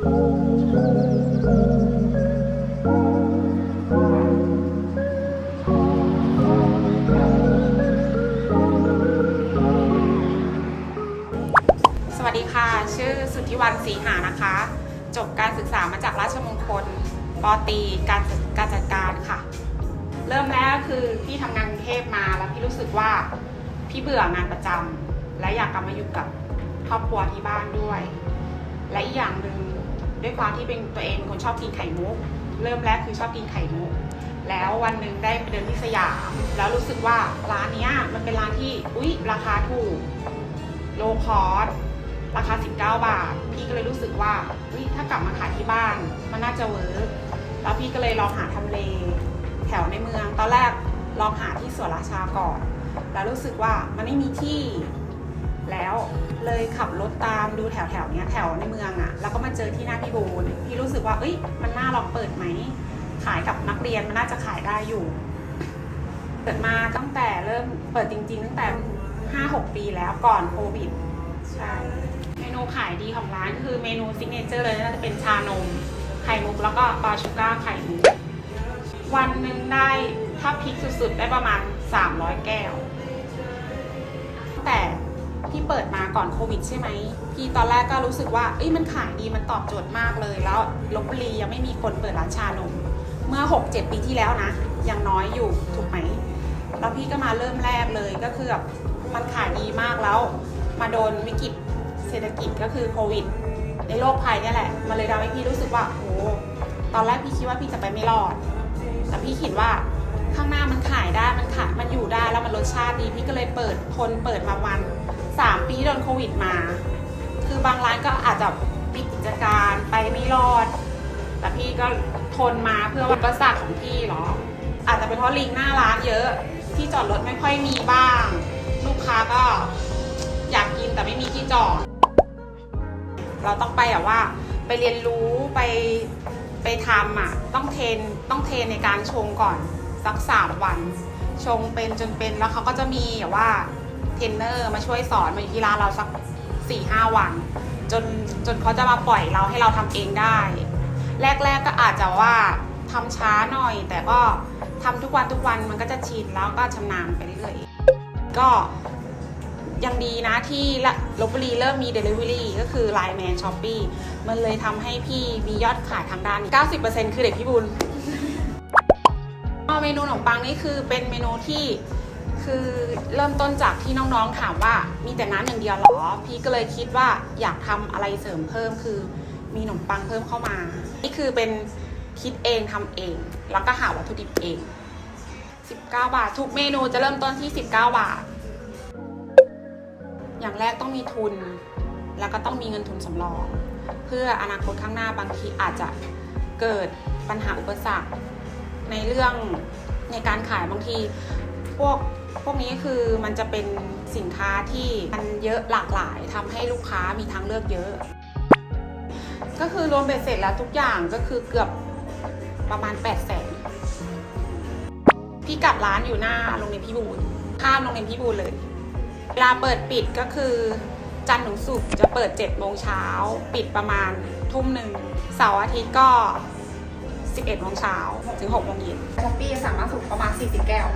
สวัสดีค่ะ ชื่อสุทธิวันศรีหานะคะ จบการศึกษามาจากราชมงคลปตีการการจัดการค่ะ เริ่มแรกคือพี่ทำงานกรุงเทพมาแล้วพี่รู้สึกว่าพี่เบื่องานประจำและอยากกลับมาอยู่กับครอบครัวที่บ้านด้วย และอีกอย่างหนึ่ง ด้วยความที่เป็นตัวเองคนชอบกินไข่มุก เริ่มแรกคือชอบกินไข่มุก แล้ววันหนึ่งได้ไปเดินที่สยาม แล้วรู้สึกว่าร้านเนี้ยมันเป็นร้านที่อุ๊ยราคาถูกโลคอสราคา 19 บาท พี่ก็เลยรู้สึกว่าเฮ้ยถ้ากลับมาขายที่บ้าน มันน่าจะเวิร์กแล้วพี่ก็เลยลองหาทำเลแถวในเมือง ตอนแรกลองหาที่สวนราชาก่อน แล้วรู้สึกว่ามันไม่มีที่ แล้ว เลยขับรถตามดูแถวแถวเนี้ยแถวในเมืองอะ่ะ แล้วก็มาเจอที่หน้าพี่บูนพี่รู้สึกว่า เอ้ย มันน่าลองเปิดไหม ขายกับนักเรียนมันน่าจะขายได้อยู่ เปิดมาตั้งแต่เริ่มเปิดจริง ๆ ตั้งแต่5-6ปีแล้วก่อนโควิด ใช่ เมนูขายดีของร้านคือเมนูซิกเนเจอร์เลยน่าจะเป็นชานม ไข่มุกแล้วก็ปลาชูก้าไข่มุกวันหนึ่งได้ถ้าพีคสุดๆ ได้ประมาณ 300 แก้ว ที่เปิดมาก่อนโควิดใช่ไหมพี่ตอนแรกก็รู้สึกว่าเอ้ยมันขายดีมันตอบโจทย์มากเลย แล้วลบบุรียังไม่มีคนเปิดร้านชานมเมื่อ 6-7 ปีที่แล้วนะ ยังน้อยอยู่ถูกไหมแล้วพี่ก็มาเริ่มแรกเลยก็คือแบบมันขายดีมากแล้ว มาโดนวิกฤตเศรษฐกิจก็คือโควิด ในโลกภัยนี่แหละ มันเลยทำให้พี่รู้สึกว่าโอ้ตอนแรกพี่คิดว่าพี่จะไปไม่รอด แต่พี่คิดว่าข้างหน้ามันขายได้มัน สชาติดีพี่ก็เลยเปิดทนเปิดมาวันสามปีโดนโควิดมา คือบางร้านก็อาจจะปิดกิจการไปไม่รอด แต่พี่ก็ทนมาเพื่ออุปสรรคของพี่เหรออาจจะเป็นเพราะลิงหน้าร้านเยอะ ที่จอดรถไม่ค่อยมีบ้าง ลูกค้าก็อยากกินแต่ไม่มีที่จอด เราต้องไปแบบว่า ไปเรียนรู้ไปไปทำอะ ต้องเทนต้องเทนในการชงก่อนสักสามวัน ชงเป็นจนเป็นแล้วเขาก็จะมีแบบว่าเทรนเนอร์มาช่วยสอนมาอยู่ที่ร้านเราสักสี่ห้าวัน จนจนเขาจะมาปล่อยเราให้เราทำเองได้ แรกๆก็อาจจะว่าทำช้าหน่อย แต่ก็ทำทุกวันทุกวันมันก็จะชินแล้วก็ชำนาญไปเรื่อยๆก็ยังดีนะที่ละลบบุรีเริ่มมี Delivery ก็คือ Line Man Shopee มันเลยทำให้พี่มียอดขายทางด้านนี้90%คือเด็กพี่บุญ เมนูขนมปังนี่คือเป็นเมนูที่คือเริ่มต้นจากที่น้องๆถามว่ามีแต่น้ำอย่างเดียวเหรอ พี่ก็เลยคิดว่าอยากทำอะไรเสริมเพิ่มคือมีขนมปังเพิ่มเข้ามา นี่คือเป็นคิดเองทำเอง แล้วก็หาวัตถุดิบเอง 19 บาท ทุกเมนูจะเริ่มต้นที่ 19 บาท อย่างแรกต้องมีทุน แล้วก็ต้องมีเงินทุนสำรอง เพื่ออนาคตข้างหน้าบางทีอาจจะเกิดปัญหาอุปสรรค ในเรื่องในการขายบางที พวกพวกนี้คือมันจะเป็นสินค้าที่มันเยอะหลากหลายทำให้ลูกค้ามีทางเลือกเยอะ ก็คือรวมเบ็ดเสร็จแล้วทุกอย่างก็คือเกือบประมาณ8ปดแสนพี่กัดร้านอยู่หน้าโรงเรียนพี่บูลข้ามโรงเรียนพี่บูลเลย เวลาเปิดปิดก็คือจันทร์ถึงศุกร์จะเปิด7โมงเช้า ปิดประมาณทุ่มหนึ่งเสาร์อาทิตย์ก็ 11โมงเช้าถึง6โมงเย็นช้อปปี้สั่งมาสุกประมาณ40แก้ว